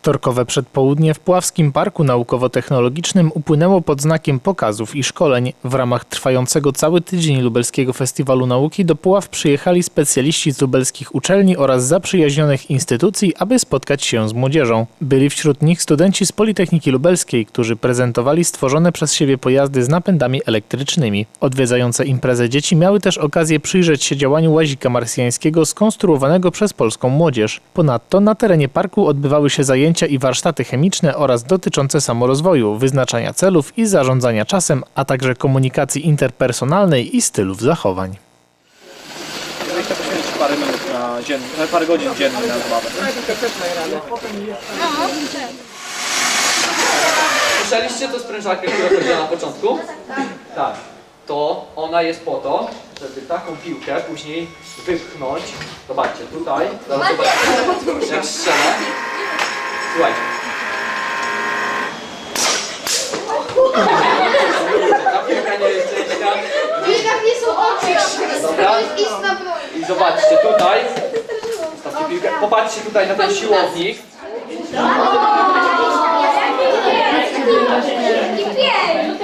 Wtorkowe przedpołudnie w Puławskim Parku Naukowo-Technologicznym upłynęło pod znakiem pokazów i szkoleń. W ramach trwającego cały tydzień Lubelskiego Festiwalu Nauki do Puław przyjechali specjaliści z lubelskich uczelni oraz zaprzyjaźnionych instytucji, aby spotkać się z młodzieżą. Byli wśród nich studenci z Politechniki Lubelskiej, którzy prezentowali stworzone przez siebie pojazdy z napędami elektrycznymi. Odwiedzające imprezę dzieci miały też okazję przyjrzeć się działaniu łazika marsjańskiego skonstruowanego przez polską młodzież. Ponadto na terenie parku odbywały się zajęcia i warsztaty chemiczne oraz dotyczące samorozwoju, wyznaczania celów i zarządzania czasem, a także komunikacji interpersonalnej i stylów zachowań. Jeżeli chcę poświęcić parę minut na parę godzin dziennie na zabawę. Słyszeliście to sprężarkę, która chodziła na początku? Tak. To ona jest po to, żeby taką piłkę później wypchnąć. Zobaczcie, tutaj. Zaraz zobaczcie, jak strzelę. Słuchajcie. Takie jest. W I zobaczcie tutaj. Stawcie. Popatrzcie tutaj na ten siłownik. Nie wiem.